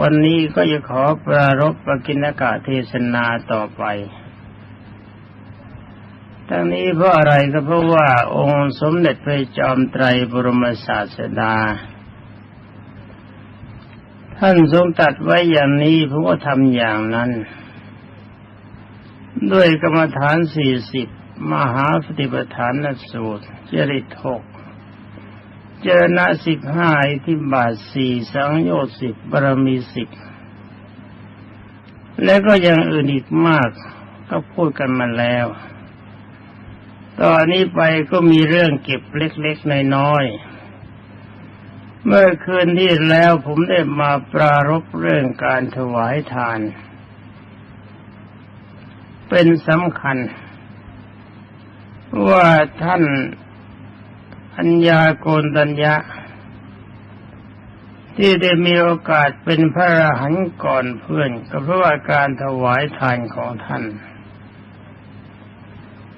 วันนี้ก็จะขอปรารบประกินากะเทศนาต่อไป ทั้งนี้เพราะอะไรก็เพราะว่าองค์สมเด็จพระจอมไตรบรมศาสดา ท่านทรงตัดไว้อย่างนี้ผมก็ทำอย่างนั้น ด้วยกรรมฐานสี่สิบมหาสติปัฏฐานสูตรจริตหก เจรณะสิบห้าอิทิบาทสี่สังโยชน์สิบบารมีสิบและก็ยังอื่นอีกมากก็พูดกันมาแล้ว ตอนนี้ไปก็มีเรื่องเก็บเล็กๆน้อยๆ เมื่อคืนที่แล้วผมได้มาปรารบเรื่องการถวายทาน เป็นสำคัญ ว่าท่านัญญาโกนตัญญะ ที่ได้มีโอกาสเป็นพระอรหันต์ก่อนเพื่อน ก็เพราะว่าการถวายทานของท่าน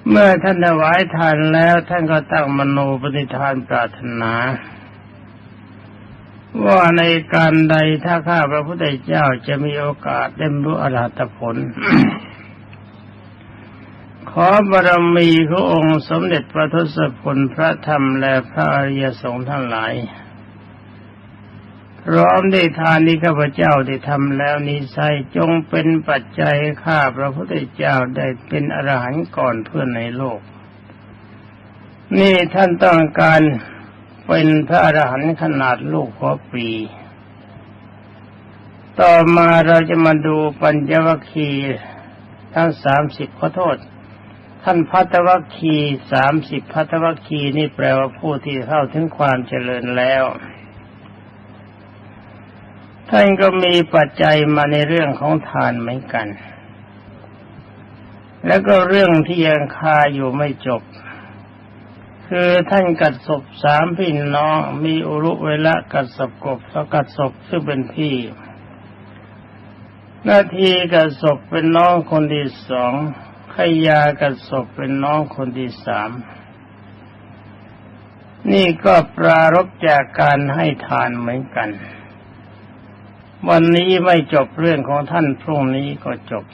เมื่อท่านถวายทานแล้วท่านก็ตั้งมโนปณิธานปรารถนา ว่าในการใดถ้าข้าพระพุทธเจ้าจะมีโอกาสได้รู้อรหัตผล ขอบารมีขององค์สมเด็จพระทศพลพระธรรมและพระอริยสงฆ์ทั้งหลาย พร้อมได้ทานนี้ข้าพเจ้าได้ทำแล้วนี้ใส่จงเป็นปัจจัยข้าพระพุทธเจ้าได้เป็นอรหันต์ก่อนเพื่อนในโลก นี่ท่านต้องการเป็นพระอรหันต์ขนาดลูกหัวปี ต่อมาเราจะมาดูปัญจวัคคีย์ทั้งสามสิบขอโทษ ท่านพัทวัคคีสามสิบพัทวัคคีนี่แปลว่าผู้ที่เข้าถึงความเจริญแล้ว ท่านก็มีปัจจัยมาในเรื่องของทานเหมือนกัน แล้วก็เรื่องที่ยังคาอยู่ไม่จบ คือท่านกัดศพสามพี่น้องมีอุรุเวละกัดศพกบแล้วกัดศพซึ่งเป็นพี่หน้าที่กัดศพเป็นน้องคนที่สอง ขยากัดศพเป็นน้องคนที่สาม นี่ก็ปรารบจากการให้ทานเหมือนกัน วันนี้ไม่จบเรื่องของท่านพรุ่งนี้ก็จบ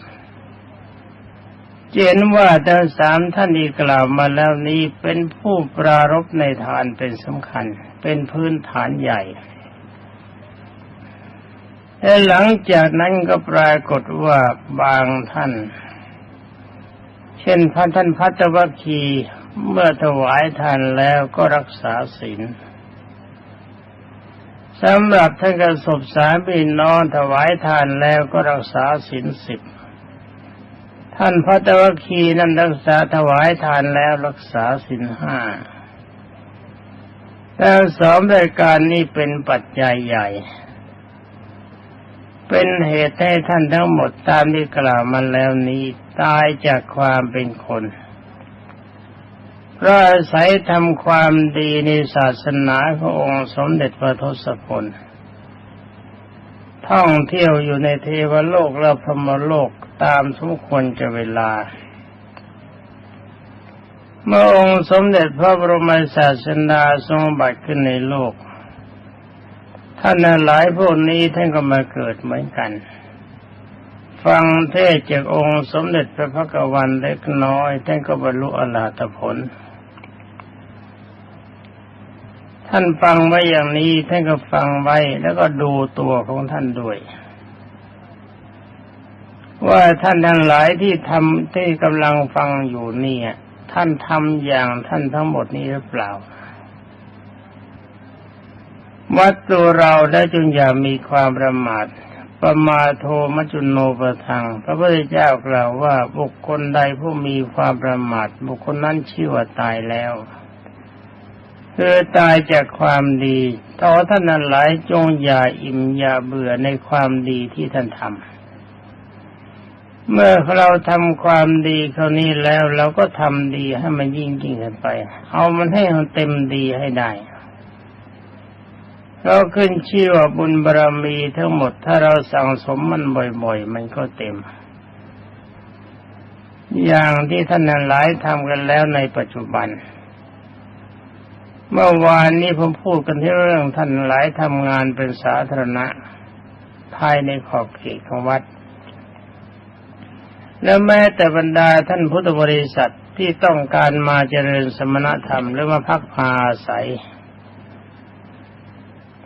เจนว่าทั้งสามท่านที่กล่าวมาแล้วนี้เป็นผู้ปรารบในทานเป็นสำคัญ เป็นพื้นฐานใหญ่และหลังจากนั้นก็ปรากฏว่าบางท่าน เช่นพันท่านพัตวัคคีเมื่อถวายทานแล้วก็รักษาศีลสำหรับท่านกระสบสามีนองถวายทานแล้วก็รักษาศีลสิบท่านพัตวัคคีนั้นรักษาถวายทานแล้วรักษาศีลห้าแล้วสองรายการนี้เป็นปัจจัยใหญ่ เป็นเหตุให้ท่านทั้งหมดตามที่กล่าวมาแล้วนี้ ตายจากความเป็นคนเพราะอาศัยทำความดีในศาสนาขององค์สมเด็จพระทศพลท่องเที่ยวอยู่ในเทวโลกและพรมโลกตามสมควรจะเวลา เมื่อองค์สมเด็จพระบรมศาสดาทรงบัติขึ้นในโลก ท่านหลายพวกนี้ท่านก็มาเกิดเหมือนกัน ฟังเทศจากองค์สมเด็จพระพักวันเล็กน้อยท่านก็บรรลุอรหัตผล ท่านฟังไว้อย่างนี้ท่านก็ฟังไว้แล้วก็ดูตัวของท่านด้วย ว่าท่านทั้งหลายที่ทำที่กำลังฟังอยู่เนี่ย ท่านทำอย่างท่านทั้งหมดนี้หรือเปล่าวัดตัวเราได้จงอย่ามีความประมาท ประมาโทมจจุโนประทัง พระพุทธเจ้ากล่าวว่าบุคคลใดผู้มีความประมาทบุคคลนั้นชื่อว่าตายแล้วคือตายจากความดีต่อท่านนั้นหลายจงอย่าอิ่มอย่าเบื่อในความดีที่ท่านทำเมื่อเราทำความดีเท่านี้แล้วเราก็ทำดีให้มันยิ่งยิ่งขึ้นไป เอามันให้มันเต็มดีให้ได้ เราขึ้นชื่อว่าบุญบารรมีทั้งหมดถ้าเราสั่งสมมันบ่อย ๆ มันก็เต็ม อย่างที่ท่านนั้นหลายทำกันแล้วในปัจจุบัน เมื่อวานนี้ผมพูดกันที่เรื่องท่านหลายทำงานเป็นสาธารณะ ภายในขอบเขตของวัด แล้วแม้แต่บรรดาท่านพุทธบริษัทที่ต้องการมาเจริญสมณธรรมหรือมาพักพาอาศัย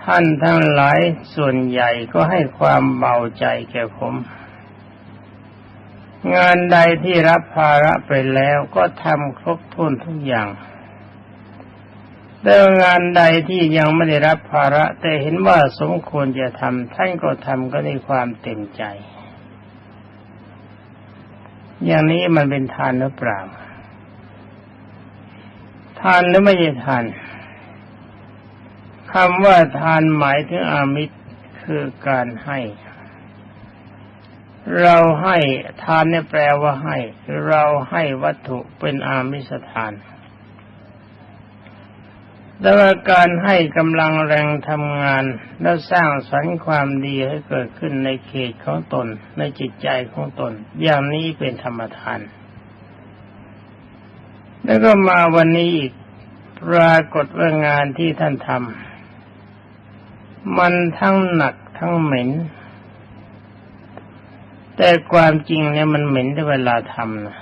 ท่านทั้งหลายส่วนใหญ่ก็ให้ความเบาใจแก่ผม งานใดที่รับภาระไปแล้วก็ทำครบถ้วนทุกอย่างแต่งานใดที่ยังไม่ได้รับภาระ แต่เห็นว่าสมควรจะทำท่านก็ทำก็ในความเต็มใจ อย่างนี้มันเป็นทานหรือเปล่าทานหรือไม่ใช่ทาน คำว่าทานหมายถึงอามิตรคือการให้ เราให้ทานเนี่ยแปลว่าให้ เราให้วัตถุเป็นอามิสทานแต่ว่าการให้กำลังแรงทำงาน และสร้างสรรค์ความดีให้เกิดขึ้นในเขตของตน ในจิตใจของตน อย่างนี้เป็นธรรมทาน แล้วก็มาวันนี้อีกปรากฏว่างานที่ท่านทำ มันทั้งหนักทั้งเหม็น แต่ความจริงเนี่ยมันเหม็นแต่เวลาทำนะ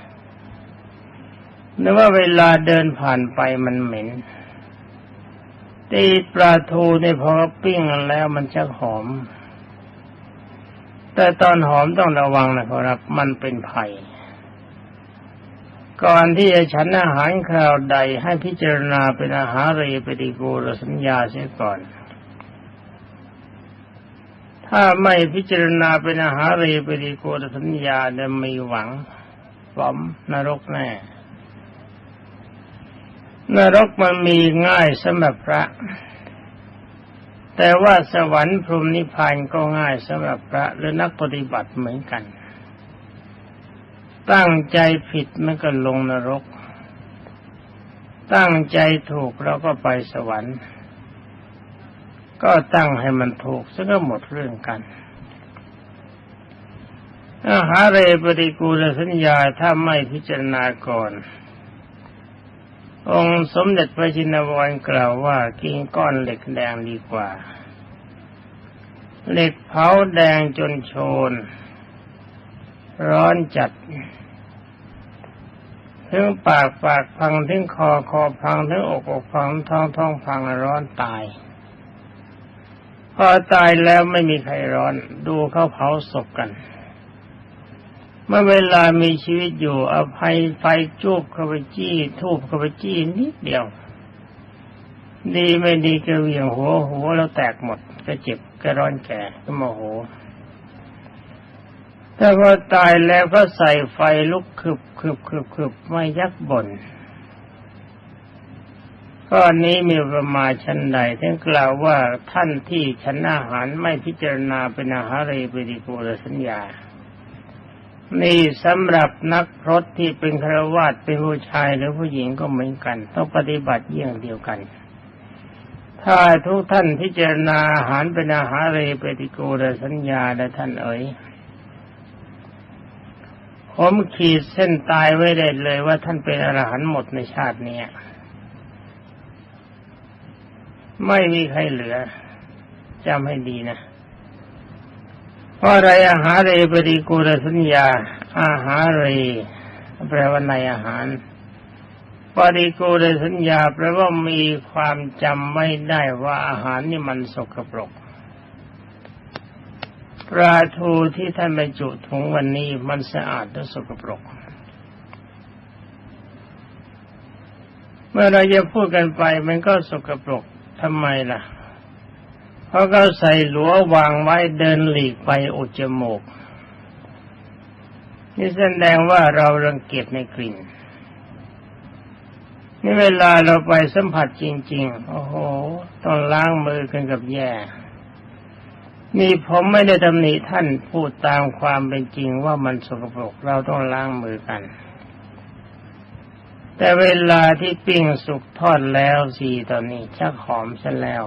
หรือว่าเวลาเดินผ่านไปมันเหม็นตีปลาทูเนี่ยพอปิ้งแล้วมันจะหอม แต่ตอนหอมต้องระวังนะครับ มันเป็นไผ่ก่อนที่จะฉันอาหารคราวใดให้พิจารณาเป็นอาหารเรปฏิโกรสัญญาเสียก่อน ถ้าไม่พิจารณาเป็นอาหารเรปฏิโกรสัญญาจะมีหวังฝอมนรกแน่ นรกมันมีง่ายสำหรับพระ แต่ว่าสวรรค์พรหมนิพพานก็ง่ายสำหรับพระหรือนักปฏิบัติเหมือนกัน ตั้งใจผิดมันก็ลงนรก ตั้งใจถูกเราก็ไปสวรรค์ ก็ตั้งให้มันถูกซะก็หมดเรื่องกันอาหาเรปฏิกูลสัญญาถ้าไม่พิจารณาก่อน องค์สมเด็จพระจินวรกล่าวว่ากินก้อนเหล็กแดงดีกว่า เหล็กเผาแดงจนโชน ร้อนจัดถึงปากปากพังถึงคอคอพังถึงอกอกพังท้องท้องพังร้อนตาย พอตายแล้วไม่มีใครร้อน ดูเขาเผาศพกัน เมื่อเวลามีชีวิตอยู่อภัยไฟจูบเข้าไปจี้ทูบเข้าไปจี้นิดเดียว ดีไม่ดีก็เวียงหัวหัวแล้วแตกหมดก็เจ็บก็ร้อนแก่ก็โมโหถ้าพอตายแล้วก็ใส่ไฟลุกคึบคึบคึบคึบไม่ยักบ่น ก้อนนี้มีประมาณชั้นใดท่านกล่าวว่าท่านที่ฉันอาหารไม่พิจารณาเป็นอาหารเรปฏิกูลสัญญา นี่สำหรับนักพรตที่เป็นครวาสเป็นผู้ชายหรือผู้หญิงก็เหมือนกัน ต้องปฏิบัติเยี่ยงเดียวกัน ถ้าทุกท่านพิจารณาอาหารเป็นอาหารเรปฏิกูลสัญญาและท่านเอ๋ยผมขีดเส้นตายไว้ได้เลยว่าท่านเป็นอรหันต์หมดในชาตินี้ ไม่มีใครเหลือจำให้ดีนะเพราะอะไรอาหารเรปฏิกูลสัญญา อาหารเรแปลว่าในอาหารปฏิกูลสัญญาแปลว่ามีความจำไม่ได้ว่าอาหารนี่มันสกปรกปลาทูที่ท่านบรรจุถุงวันนี้มันสะอาดและสกปรก เมื่อเราจะพูดกันไปมันก็สกปรก ทำไมล่ะ เพราะเขาใส่หลัววางไว้เดินหลีกไปอุดจมูก นี่แสดงว่าเรารังเกียจในกลิ่น นี่เวลาเราไปสัมผัสจริง ๆ โอ้โห ต้องล้างมือกันกับแย่นี่ผมไม่ได้ตำหนิท่านพูดตามความเป็นจริงว่ามันสกปรกเราต้องล้างมือกัน แต่เวลาที่ปิ้งสุกทอดแล้วสีตอนนี้ชักหอมซะแล้ว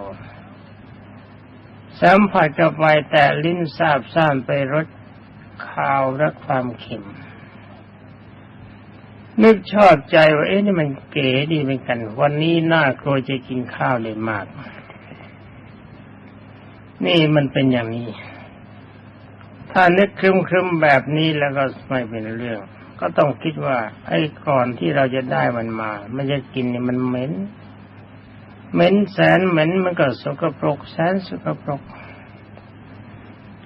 สัมผัสกับไปแต่ลิ้นซาบซ่านไปรสคาวและความเค็ม นึกชอบใจว่าเอ๊ะนี่มันเก๋ดีเหมือนกัน วันนี้น่ากลัวจะกินข้าวเลยมาก นี่มันเป็นอย่างนี้ ถ้านึกครึมครึมๆแบบนี้แล้วก็ไม่เป็นเรื่อง ก็ต้องคิดว่า ไอ้ก่อนที่เราจะได้มันมา มันจะกินเนี่ยมันเหม็น เหม็นแสนเหม็นมันก็สกปรกแสนสกปรก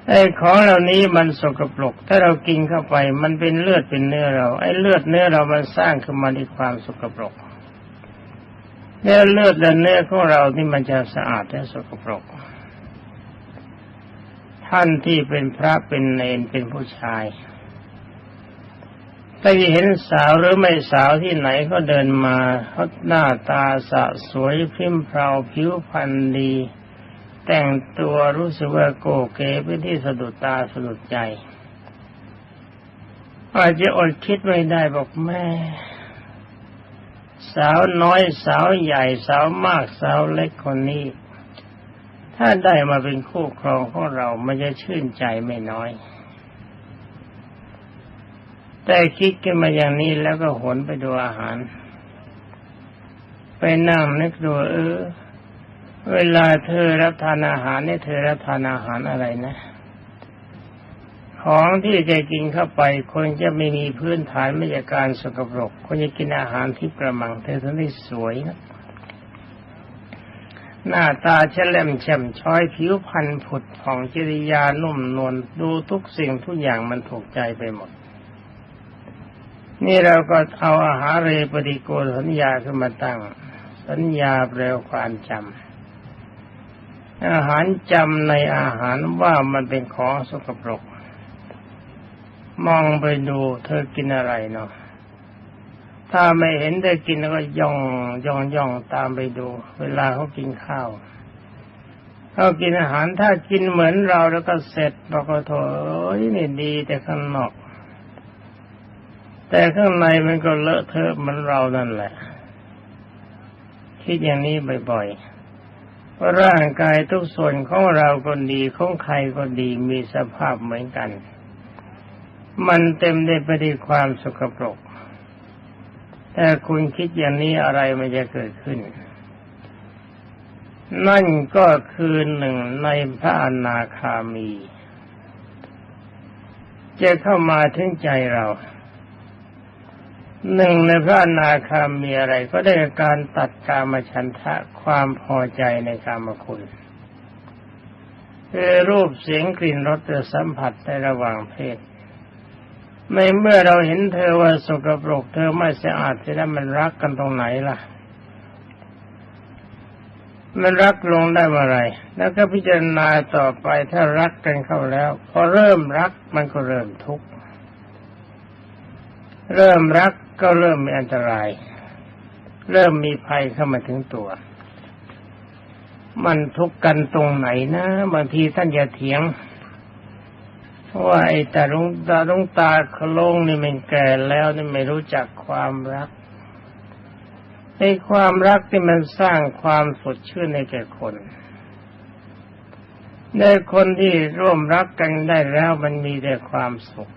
ไอ้ของเหล่านี้มันสกปรก ถ้าเรากินเข้าไป มันเป็นเลือดเป็นเนื้อเรา ไอ้เลือดเนื้อเรามันสร้างขึ้นมาด้วยความสกปรกแล้วเลือดและเนื้อของเรานี่มันจะสะอาดและสกปรก ท่านที่เป็นพระเป็นเนนเป็นผู้ชาย ถ้าเห็นสาวหรือไม่สาวที่ไหนก็เดินมาเขาหน้าตาสะสวยพริ้มเพราผิวพรรณดี แต่งตัวรู้สึกว่าโกเก๋เป็นที่สะดุดตาสะดุดใจ อาจจะอดคิดไม่ได้บอกแม่ สาวน้อยสาวใหญ่สาวมากสาวเล็กคนนี้ ถ้าได้มาเป็นคู่ครองของเรามันจะชื่นใจไม่น้อย แต่คิดกันมาอย่างนี้แล้วก็หนไปดูอาหาร ไปนั่งนึกดูเออ เวลาเธอรับทานอาหารเนี่ยเธอรับทานอาหารอะไรนะ ของที่จะกินเข้าไปคนจะไม่มีพื้นฐานไม่จากการสกปรกคนจะกินอาหารที่ประมังเธอทั้งที่สวยนะหน้าตาเฉล่มแช่มช้อยผิวพรรณผุดผ่องจริยานุ่มนวลดูทุกสิ่งทุกอย่างมันถูกใจไปหมด นี่เราก็เอาอาหารเรปฏิโกณสัญญาขึ้นมาตั้ง สัญญาแปลความจำอาหารจำในอาหารว่ามันเป็นของสกปรก มองไปดูเธอกินอะไรเนาะถ้าไม่เห็นได้กินก็ย่องย่องย่องตามไปดู เวลาเขากินข้าวเขากินอาหารถ้ากินเหมือนเราแล้วก็เสร็จบอกว่าโถยนี่ดีแต่ข้างนอก แต่ข้างในมันก็เลอะเทอะเหมือนเรานั่นแหละ คิดอย่างนี้บ่อยๆว่าร่างกายทุกส่วนของเราก็ดีของใครก็ดีมีสภาพเหมือนกัน มันเต็มไปด้วยความสกปรก แต่คุณคิดอย่างนี้อะไรมันจะเกิดขึ้น นั่นก็คือหนึ่งในพระอนาคามี จะเข้ามาถึงใจเรา หนึ่งในพระนาคามีอะไรก็ได้การตัดกามฉันทะความพอใจในกามคุณคือรูปเสียงกลิ่นรสและสัมผัสในระหว่างเพศในเมื่อเราเห็นเธอว่าสกปรกเธอไม่สะอาดเสียแล้วมันรักกันตรงไหนล่ะ มันรักลงได้เมื่อไรแล้วก็พิจารณาต่อไปถ้ารักกันเข้าแล้ว พอเริ่มรักมันก็เริ่มทุกข์ เริ่มรักก็เริ่มมีอันตราย เริ่มมีภัยเข้ามาถึงตัว มันทุกข์กันตรงไหนนะบางทีท่านอย่าเถียงว่าไอ้ตาลุงตาลุงตาขโลงนี่มันแก่แล้วนี่ไม่รู้จักความรักไอ้ความรักที่มันสร้างความสดชื่นในแก่คนในคนที่ร่วมรักกันได้แล้วมันมีแต่ความสุข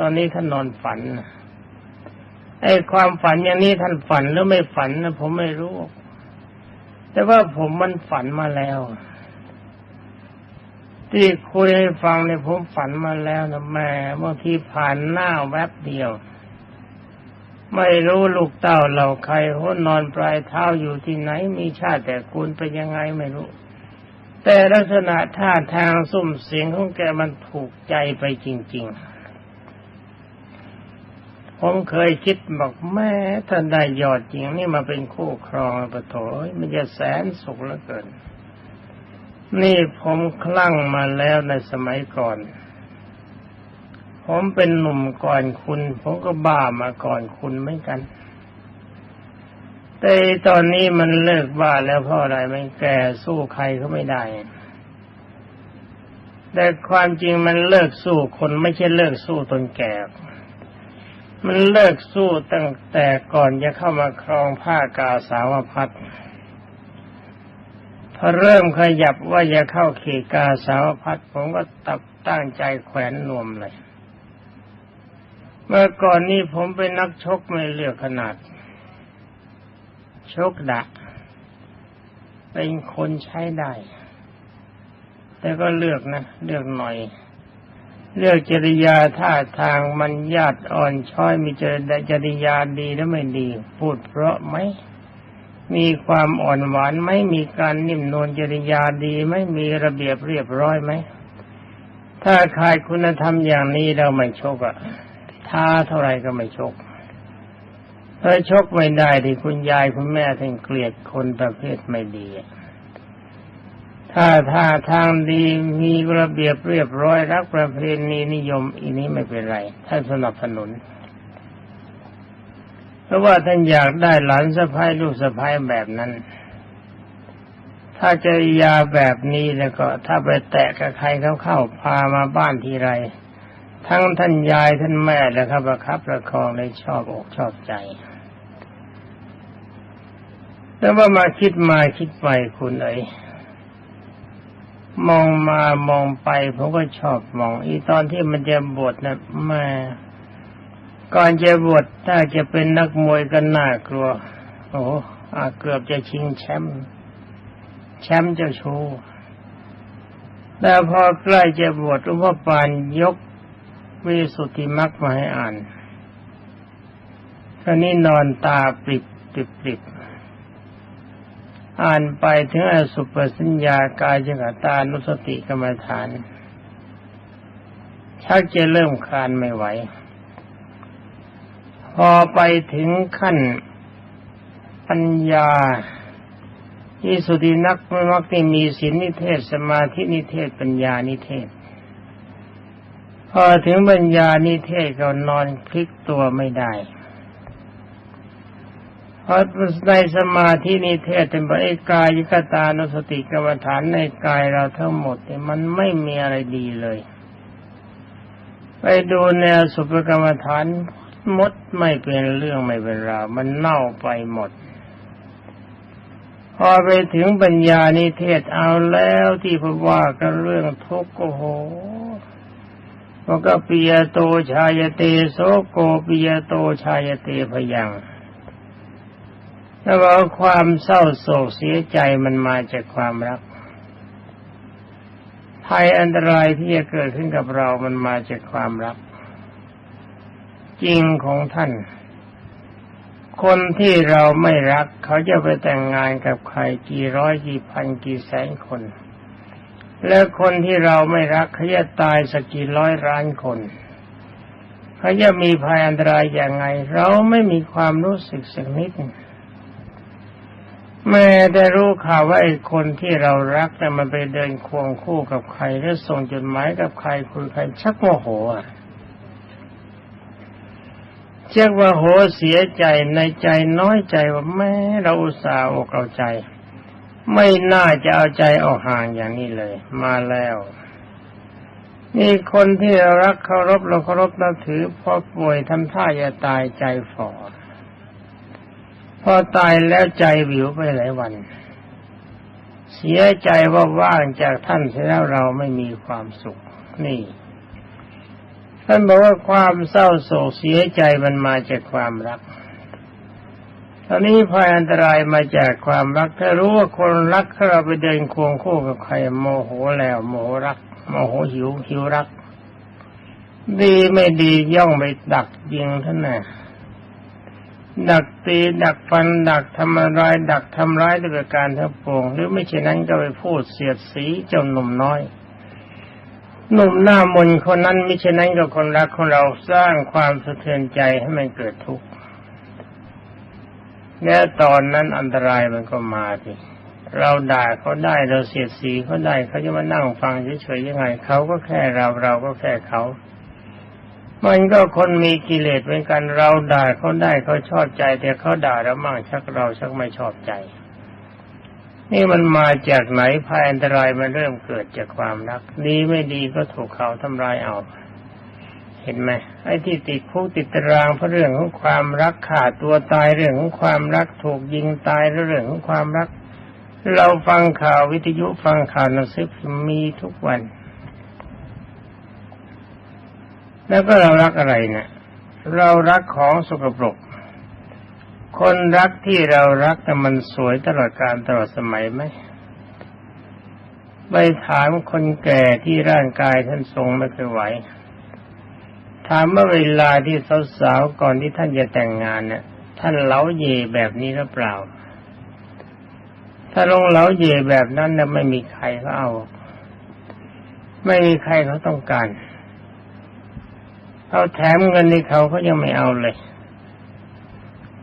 ตอนนี้ท่านนอนฝันไอ้ความฝันอย่างนี้ท่านฝันหรือไม่ฝันนะผมไม่รู้ แต่ว่าผมมันฝันมาแล้ว ที่คุยให้ฟังเนี่ยผมฝันมาแล้วนะแม่บางทีผ่านหน้าแวบเดียว ไม่รู้ลูกเต้าเราใครหัวนอนปลายเท้าอยู่ที่ไหน มีชาติแต่คุณเป็นยังไงไม่รู้ แต่ลักษณะท่าทางสุ่มเสียงของแกมันถูกใจไปจริง ๆ ผมเคยคิดบอกแม่ท่านได้ยอดจริงนี่มาเป็นคู่ครองปะโถยมันจะแสนสุขเหลือเกิน นี่ผมคลั่งมาแล้วในสมัยก่อน ผมเป็นหนุ่มก่อนคุณ ผมก็บ้ามาก่อนคุณเหมือนกัน แต่ตอนนี้มันเลิกบ้าแล้วเพราะอะไรมันแก่สู้ใครเขาไม่ได้แต่ความจริงมันเลิกสู้คนไม่ใช่เลิกสู้ตนแก่ มันเลิกสู้ตั้งแต่ก่อนจะเข้ามาครองผ้ากาสาวพัดพอเริ่มขยับว่าจะเข้าเขตกาสาวพัดผมก็ตับตั้งใจแขวนนวมเลย เมื่อก่อนนี้ผมเป็นนักชกไม่เลือกขนาด ชกดะ เป็นคนใช้ได้ แต่ก็เลือกนะ เลือกหน่อย เลือกจริยาท่าทางมันญาติอ่อนช้อยมีจริจริยาดีและไม่ดี พูดเพราะไหมมีความอ่อนหวานไหมมีการนิ่มนวลจริยาดีไหมมีระเบียบเรียบร้อยไหมถ้าขาดคุณธรรมอย่างนี้เราไม่ชกอะท้าเท่าไรก็ไม่ชกเออชกไม่ได้ที่คุณยายคุณแม่ท่านเกลียดคนประเภทไม่ดี ถ้าท่าทางดีมีระเบียบเรียบร้อยรักประเพณีนิยมอีนี้ไม่เป็นไรท่านสนับสนุน เพราะว่าท่านอยากได้หลานสะพ้ายลูกสะพ้ายแบบนั้น ถ้าจริยาแบบนี้แล้วก็ ถ้าไปแตะกับใครเขาเข้าพามาบ้านทีไร ทั้งท่านยายท่านแม่แล้วครับประคับประคองเลยชอบอกชอบใจแต่ว่ามาคิดมาคิดไปคุณเอ๋ย มองมามองไปผมก็ชอบมอง อีตอนที่มันจะบวชนะแม่ก่อนจะบวชถ้าจะเป็นนักมวยก็น่ากลัว โอ้อาเกือบจะชิงแชมป์แชมป์เจ้าชูแต่พอใกล้จะบวชหลวงพ่อปานยกวิสุทธิมรรคมาให้อ่านตอนนี้นอนตาปริบปริบปริบ อ่านไปถึงอสุปสัญญากายจักตานุสติกรรมฐาน ชักจะเริ่มคลานไม่ไหว พอไปถึงขั้นปัญญาที่สุตินักไม่มักที่มีศีลนิเทศสมาธินิเทศปัญญานิเทศ พอถึงปัญญานิเทศก็นอนคลิกตัวไม่ได้ พราะในสมาธินิเทศเป็นบริกายยกตานุสติกรรมฐานในกายเราทั้งหมดเนี่ยมันไม่มีอะไรดีเลย ไปดูแนวสุภกรรมฐานมดไม่เป็นเรื่องไม่เป็นราวมันเน่าไปหมด พอไปถึงปัญญานิเทศเอาแล้วที่พว่ากันเรื่องทุกข์โอ้โหมันก็ปิยโตชายเตโสโกปิยโตชายเตพยัง แล้วว่าความเศร้าโศกเสียใจมันมาจากความรักภัยอันตรายที่จะเกิดขึ้นกับเรามันมาจากความรัก จริงของท่าน คนที่เราไม่รัก เขาจะไปแต่งงานกับใครกี่ร้อยกี่พันกี่แสนคน และคนที่เราไม่รักเขาจะตายสักกี่ร้อยล้านคนเขาจะมีภัยอันตรายอย่างไง เราไม่มีความรู้สึกสักนิด แม่ได้รู้ข่าวว่าไอ้คนที่เรารักแต่มันไปเดินควงคู่กับใครแล้วส่งจดหมายกับใครคุยใครชักโมโหอะเชื่อว่าโหเสียใจในใจน้อยใจว่าแม่เราอุตส่าห์อกเอาใจ ไม่น่าจะเอาใจออกห่างอย่างนี้เลย มาแล้วนี่คนที่เรารักเคารพเราเคารพนับถือพอป่วยทำท่าจะตายใจฝ่อ พอตายแล้วใจวิวไปหลายวัน เสียใจว่าว่างจากท่านเสียแล้วเราไม่มีความสุข นี่ ท่านบอกว่าความเศร้าโศกเสียใจมันมาจากความรักตอนนี้ภัยอันตรายมาจากความรักถ้ารู้ว่าคนรักเราไปเดินควงคู่กับใครโมโหแล้ว โมโหรัก โมโหหิวหิวรัก ดีไม่ดีย่องไปดักยิงท่านน่ะ ดักตีดักฟันดักทำร้ายดักทำร้ายด้วยการทั้งปวงหรือไม่เช่นนั้นก็ไปพูดเสียดสีเจ้าหนุ่มน้อยหนุ่มหน้ามนคนนั้นไม่เช่นนั้นก็คนรักของเราสร้างความสะเทือนใจให้มันเกิดทุกข์และตอนนั้นอันตรายมันก็มาทีเราด่าเขาได้เราเสียดสีเขาได้เขาจะมานั่งฟังเฉยๆยังไงเขาก็แค่เราเราก็แค่เขา มันก็คนมีกิเลสเหมือนกันเราด่าเขาได้เขาชอบใจ แต่เขาด่าเรามั่งชักเราชักไม่ชอบใจ นี่มันมาจากไหนภัยอันตรายมันเริ่มเกิดจากความรักดีไม่ดีก็ถูกเขาทำลายเอาเห็นไหมไอ้ที่ติดคุกติดตารางเพราะเรื่องของความรักขาดตัวตายเรื่องของความรักถูกยิงตายเรื่องของความรัก เราฟังข่าววิทยุฟังข่าวหนังสือมีทุกวัน แล้วก็เรารักอะไรเนะี่ย เรารักของสกปรก คนรักที่เรารักแต่มันสวยตลอดการตลอดสมัยไหมไปถามคนแก่ที่ร่างกายท่านทรงไม่เคยไหว ถามว่าเวลาที่สาวๆก่อนที่ท่านจะแต่งงานเนี่ยท่านเล้าเย่แบบนี้หรือเปล่า ถ้าลงเล้าเย่แบบนั้นเนี่ยไม่มีใครเขาเอา ไม่มีใครเขาต้องการ เอาแถมเงินในเขาเขายังไม่เอาเลย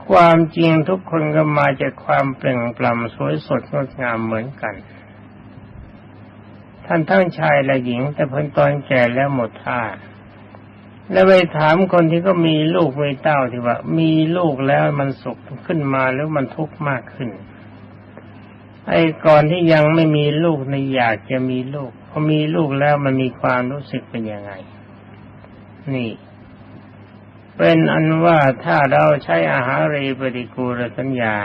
ความจริงทุกคนก็มาจากความเปล่งปลั่งสวยสดงดงามเหมือนกัน ท่านทั้งชายและหญิง แต่พนตอนแก่แล้วหมดท่าแล้วไปถามคนที่ก็มีลูกมีเต้าที่ว่า มีลูกแล้วมันสุขขึ้นมาหรือมันทุกข์มากขึ้น ไอ้ก่อนที่ยังไม่มีลูกในอยากจะมีลูกพอมีลูกแล้วมันมีความรู้สึกเป็นยังไง นี่ เป็นอันว่าถ้าเราใช้อาหารเรปฏิกูลสัญญา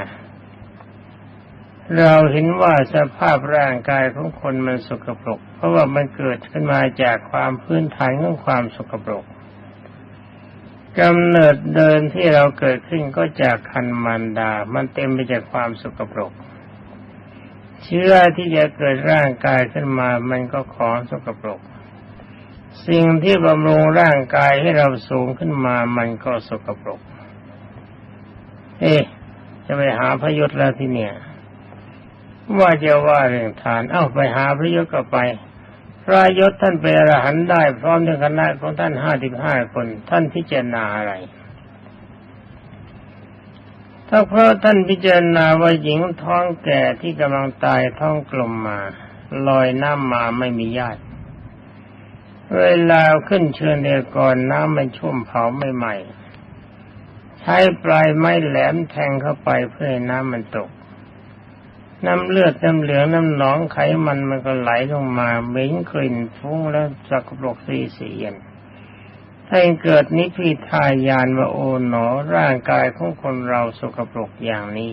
เราเห็นว่าสภาพร่างกายของคนมันสกปรก เพราะว่ามันเกิดขึ้นมาจากความพื้นฐานของความสกปรกกำเนิดเดินที่เราเกิดขึ้นก็จากคันมันดา มันเต็มไปจากความสกปรก เชื้อที่จะเกิดร่างกายขึ้นมา มันก็ของสกปรก สิ่งที่บำรุงร่างกายให้เราสูงขึ้นมามันก็สกปรก เอ๊ะ จะไปหาพยศแล้วที่เนี่ย ว่าจะว่าเรื่องทาน เอ้าไปหาพระยศก็ไปพระยศท่านเป็นอรหันต์ได้ พร้อมด้วยคณะของท่านห้าสิบห้าคน ท่านพิจารณาอะไร ถ้าเพราะท่านพิจารณาว่าหญิงท้องแก่ที่กำลังตายท้องกลมมา ลอยน้ำมาไม่มีญาติ เวลาขึ้นเชิญเดียก่อนน้ำมันชุ่มเผาไม่ใหม่ใช้ปลายไม้แหลมแทงเข้าไปเพื่อให้น้ำมันตก น้ำเลือดน้ำเหลืองน้ำหนองไขมันมันก็ไหลลงมาเหม็นกลิ่นฟุ้งแล้วสกปรกสีเสียนถ้าเกิดนิพิทายานว่าโอ๋หนอร่างกายของคนเราสกปรกอย่างนี้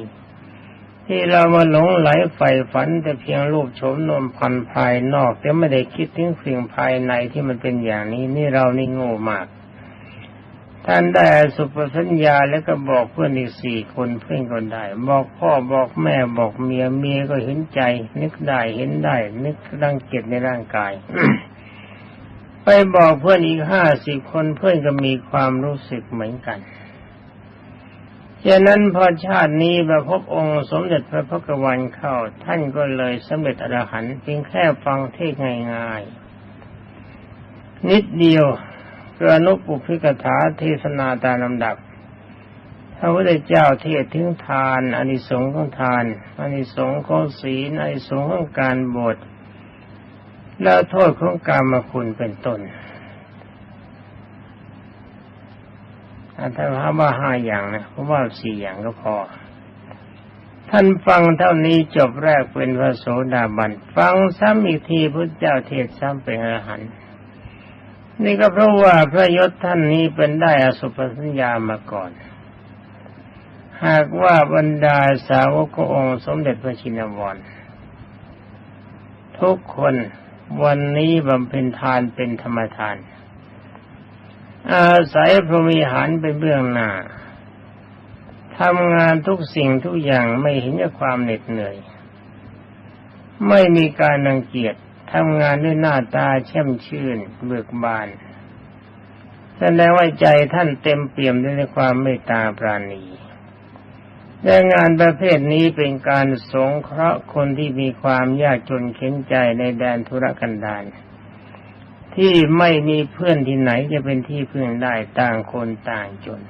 ที่เรามาหลงไหลใฝ่ฝันแต่เพียงรูปโฉมนวมพันภายนอกแต่ไม่ได้คิดถึงสิ่งภายในที่มันเป็นอย่างนี้นี่เรานี่โง่มาก ท่านได้สุปสัญญาแล้วก็บอกเพื่อนอีกสี่คนเพื่อนก็ได้ บอกพ่อบอกแม่บอกเมียเมียก็เห็นใจ นึกได้เห็นได้ นึกรังเกียจในร่างกาย ไปบอกเพื่อนอีกห้าสิบคนเพื่อนก็มีความรู้สึกเหมือนกัน ฉะนั้นพอชาตินี้มาพบองค์สมเด็จพระพุทธวันเข้า ท่านก็เลยสำเร็จอรหันต์เพียงแค่ฟังเทศง่ายๆ นิดเดียวกระนุปุพิกถาเทศนาตามลำดับพระพุทธเจ้าเทศถึงทานอานิสงส์ของทานอานิสงส์ของศีลอานิสงส์ของการบวชแล้วโทษของกรรมาคุณเป็นต้น อาจารย์ว่าห้าอย่างนะเพราะว่าสี่อย่างก็พอ ท่านฟังเท่านี้จบแรกเป็นพระโสดาบัน ฟังซ้ำอีกทีพระเจ้าเทศซ้ำเป็นอรหันต์นี่ก็เพราะว่าพระยศท่านนี้เป็นได้อสุปสัญญามาก่อน หากว่าบรรดาสาวกองสมเด็จพระชินวรทุกคนวันนี้บำเพ็ญทานเป็นธรรมทาน อาศัยพรหมิหารเป็นเบื้องหน้าทำงานทุกสิ่งทุกอย่างไม่เห็นกับความเหน็ดเหนื่อย ไม่มีการรังเกียจทำงานด้วยหน้าตาแช่มชื่น เบิกบานแสดงว่าใจท่านเต็มเปี่ยมด้วยความเมตตาปราณีและงานประเภทนี้เป็นการสงเคราะห์คนที่มีความยากจนเข็นใจในแดนธุรกันดาร ที่ไม่มีเพื่อนที่ไหนจะเป็นที่พึ่งได้ต่างคนต่างจน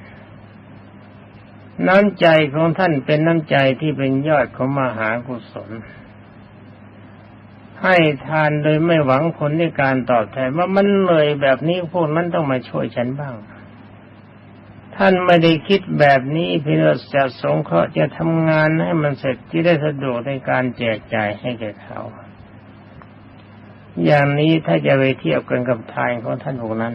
น้ำใจของท่านเป็นน้ำใจที่เป็นยอดของมหากุศล ให้ทานโดยไม่หวังผลในการตอบแทนว่ามันเลยแบบนี้พวกนั้นต้องมาช่วยฉันบ้าง ท่านไม่ได้คิดแบบนี้เพื่อจะสงเคราะห์จะทำงานให้มันเสร็จที่ได้สะดวกในการแจกจ่ายให้แก่เขา อย่างนี้ถ้าจะไปเทียบกันกับทานของท่านพวกนั้น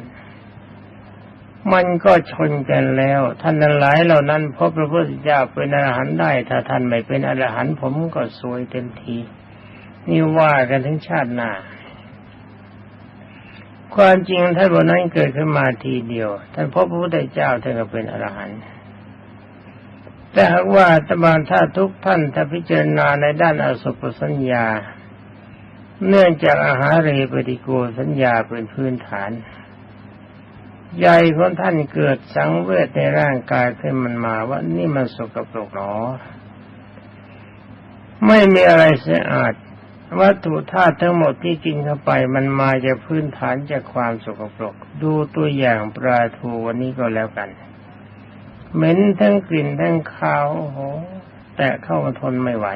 มันก็ชนกันแล้ว ท่านนั้นหลายเหล่านั้นพบพระพุทธเจ้าเป็นอรหันต์ได้ ถ้าท่านไม่เป็นอรหันต์ผมก็สวยเต็มที นี่ว่ากันถึงชาติหน้าความจริงท่านบนนั้นเกิดขึ้นมาทีเดียว ท่านพบพระพุทธเจ้าท่านก็เป็นอรหันต์แต่หากว่าตบานถ้าทุกท่านถ้าพิจารณาในด้านอสุภสัญญา เนื่องจากอาหารเรปฏิโกสัญญาเป็นพื้นฐานใหญ่ของท่านเกิดสังเวชในร่างกายขึ้นมันมาว่านี่มันสกปรกหนอ ไม่มีอะไรสะอาด วัตถุธาตุทั้งหมดที่กินเข้าไปมันมาจากพื้นฐานจากความสกปรก ดูตัวอย่างปลาทูวันนี้ก็แล้วกัน เหม็นทั้งกลิ่นทั้งคาวโอ้โห แต่เข้ามาทนไม่ไหว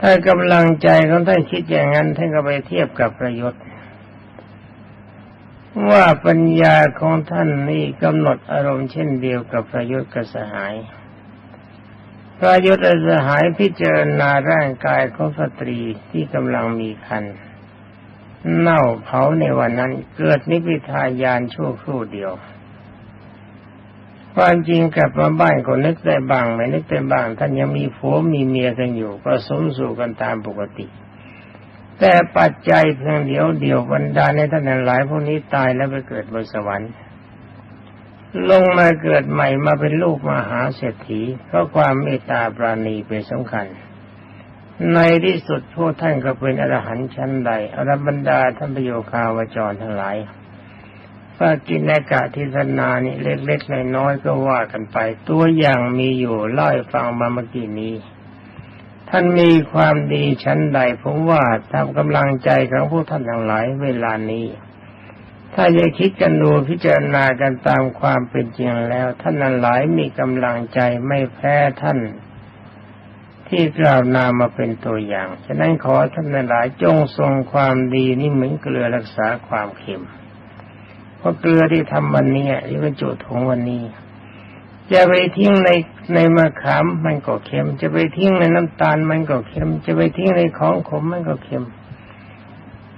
ถ้ากำลังใจของท่านคิดอย่างนั้นท่านก็ไปเทียบกับประยชน์ว่าปัญญาของท่านนี่กำหนดอารมณ์เช่นเดียวกับประยชน์กับสหาย ประยชน์และสหายพิจารณาร่างกายของสตรีที่กำลังมีคันเน่าเผาในวันนั้นเกิดนิพพิทายานชั่วครู่เดียว ความจริงกลับมาบ้านก็นึกได้บ้าง ไม่นึกได้บ้าง ท่านยังมีผัวมีเมียกันอยู่ก็สมสู่กันตามปกติ แต่ปัจจัยเพียงเดียวเดียวบรรดาในท่านหลายพวกนี้ตายแล้วไปเกิดบนสวรรค์ ลงมาเกิดใหม่มาเป็นลูกมหาเศรษฐีเพราะความเมตตาปราณีเป็นสำคัญ ในที่สุดพวกท่านก็เป็นอรหันต์ชั้นใดอรบรรดาท่านประโยคาวจรทั้งหลาย ปากินากะทิศนานี่เล็กๆน้อยๆก็ว่ากันไป ตัวอย่างมีอยู่เล่าให้ฟังมาเมื่อกี้นี้ ท่านมีความดีชั้นใดผมว่าทำกำลังใจของพวกท่านทั้งหลายเวลานี้ ถ้าจะคิดกันดูพิจารณากันตามความเป็นจริงแล้ว ท่านทั้งหลายมีกำลังใจไม่แพ้ท่านที่กล่าวนามาเป็นตัวอย่าง ฉะนั้นขอท่านทั้งหลายจงทรงความดีนี่เหมือนเกลือรักษาความเค็ม เพราะเกลือที่ทำวันนี้ที่บรรจุถุงวันนี้ จะไปทิ้งในในมะขามมันก็เค็ม จะไปทิ้งในน้ำตาลมันก็เค็ม จะไปทิ้งในของขมมันก็เค็ม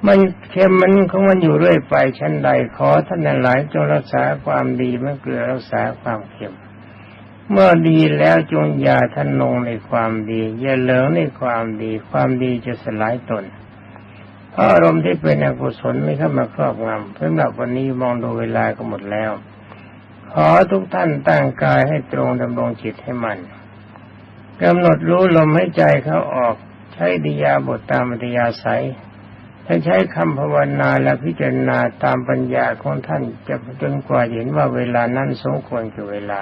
มันเค็มมันของมันอยู่เรื่อยไปชั้นใดขอท่านหลายจงรักษาความดีเมื่อเกลือรักษาความเค็มเมื่อดีแล้วจงอย่าทะนงในความดี อย่าเหลิงในความดี ความดีจะสลายตน อารมณ์ที่เป็นอกุศลไม่เข้ามาครอบงำสำหรับวันนี้มองดูเวลาก็หมดแล้ว ขอทุกท่านตั้งกายให้ตรงดำรงจิตให้มันกำหนดรู้ลมให้ใจเขาออก ใช้ดิยาบทตามอัธยาศัยถ้าใช้คำภาวนาและพิจารณาตามปัญญาของท่านจะจนกว่าเห็นว่าเวลานั้นสมควรกับเวลา